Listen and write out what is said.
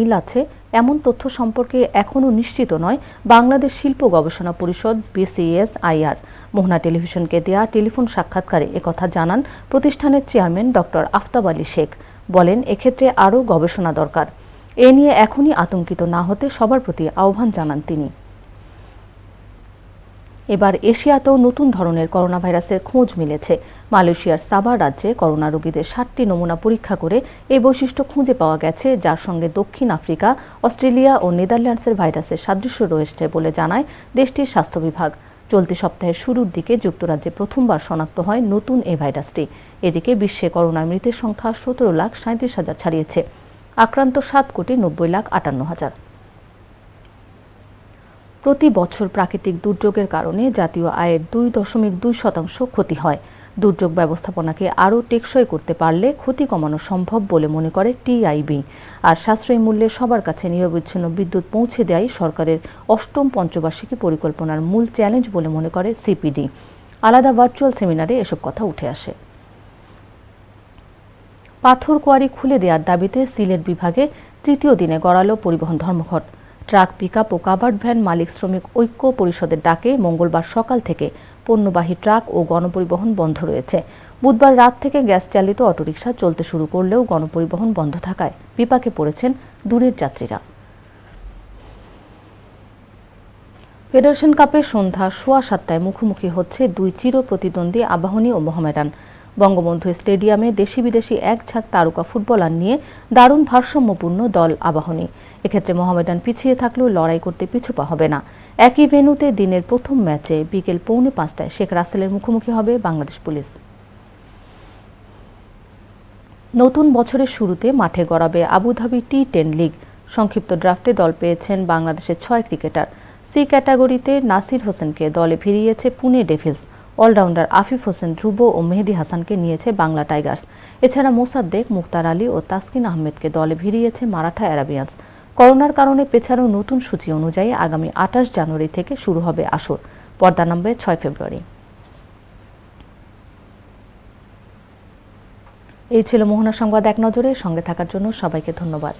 মিল আছে। এমন তথ্য সম্পর্কে এখনও নিশ্চিত নয়। বাংলাদেশ শিল্প গবেষণা পরিষদ, বিসিএস, আইআর। মোহনা টেলিভিশনকে দেয়া টেলিফোন সাক্ষাৎকারে একথা জানান প্রতিষ্ঠানের চেয়ারম্যান ডক্টর আফতাব আলী শেখ। বলেন, এক্ষেত্রে আরও গবেষণা দরকার। এ নিয়ে এখনই আতঙ্কিত না হতে সবার প্রতি আহ্বান জানান তিনি। এবার এশিয়াতেও নতুন ধরনের করোনা ভাইরাসের খোঁজ মিলেছে। মালয়েশিয়ার সাবা রাজ্যে করোনা রোগীদের ষাটটি নমুনা পরীক্ষা করে এই বৈশিষ্ট্য খুঁজে পাওয়া গেছে, যার সঙ্গে দক্ষিণ আফ্রিকা, অস্ট্রেলিয়া ও নেদারল্যান্ডসের ভাইরাসের সাদৃশ্য রয়েছে বলে জানায় দেশটির স্বাস্থ্য বিভাগ। চলতি সপ্তাহের শুরুর দিকে যুক্তরাজ্যে প্রথমবার শনাক্ত হয় নতুন এই ভাইরাসটি। এদিকে বিশ্বে করোনা মৃতের সংখ্যা সতেরো লাখ সাঁত্রিশ হাজার ছাড়িয়েছে। আক্রান্ত সাত কোটি নব্বই লাখ আটান্ন হাজার। প্রতি বছর প্রাকৃতিক দুর্যোগের কারণে জাতীয় আয়ের দুই দশমিক দুই শতাংশ ক্ষতি হয়। দুর্যোগ ব্যবস্থাপনাকে আরও টেকসই করতে পারলে ক্ষতি কমানো সম্ভব বলে মনে করে টিআইবি আর সাশ্রয়ী মূল্যে সবার কাছে নিরবিচ্ছিন্ন বিদ্যুৎ পৌঁছে দেওয়াই সরকারের অষ্টম পঞ্চবার্ষিকী পরিকল্পনার মূল চ্যালেঞ্জ বলে মনে করে সিপিডি আলাদা ভার্চুয়াল সেমিনারে এসব কথা উঠে আসে। পাথর কোয়ারি খুলে দেওয়ার দাবিতে সিলেট বিভাগে তৃতীয় দিনে গড়ালো পরিবহন ধর্মঘট। ট্রাক পিকআপ ও কাভার্ড ভ্যান মালিক শ্রমিক ঐক্য পরিষদের ডাকে মঙ্গলবার সকাল থেকে পণ্যবাহী ট্রাক ও গণপরিবহন বন্ধ রয়েছে। বুধবার রাত থেকে গ্যাস চালিত অটোরিকশা চলতে শুরু করলেও গণপরিবহন বন্ধ থাকায় বিপাকে পড়েছেন দূরের যাত্রীরা। ফেডারেশন কাপের সন্ধ্যা সোয়া সাতটায় মুখোমুখি হচ্ছে দুই চির প্রতিদ্বন্দ্বী আবাহনী ও মোহামেডান। বঙ্গবন্ধু স্টেডিয়ামে দেশি বিদেশি এক ঝাঁক তারকা ফুটবলার নিয়ে দারুণ ভারসাম্যপূর্ণ দল আবাহনী। এক্ষেত্রে মোহামেডান পিছিয়ে থাকলেও লড়াই করতে পিছুপা হবে না। একই ভেন্যুতে দিনের প্রথম ম্যাচে বিকেল পৌনে পাঁচটায় শেখ রাসেলের মুখোমুখি হবে বাংলাদেশ পুলিশ। নতুন বছরের শুরুতে মাঠে গড়াবে Abu Dhabi T ten league. সংক্ষিপ্ত ড্রাফটে দল পেয়েছেন বাংলাদেশের ছয় ক্রিকেটার। সি ক্যাটাগরিতে নাসির হোসেনকে দলে ফিরিয়েছে পুনে ডেভিলস। অলরাউন্ডার আফিফ হোসেন ধ্রুব ও মেহেদি হাসানকে নিয়েছে বাংলা টাইগার্স। এছাড়া মোসাদ্দেক মুক্তার আলী ও তাসকিন আহমেদকে দলে ভিড়িয়েছে মারাঠা অ্যারাবিয়ান্স। করোনার কারণে পেছানো নতুন সূচি অনুযায়ী আগামী আঠাশ জানুয়ারি থেকে শুরু হবে আসর। পর্দা নামবে ছয় ফেব্রুয়ারি। এই ছিল মোহনা সংবাদ এক নজরে। সঙ্গে থাকার জন্য সবাইকে ধন্যবাদ।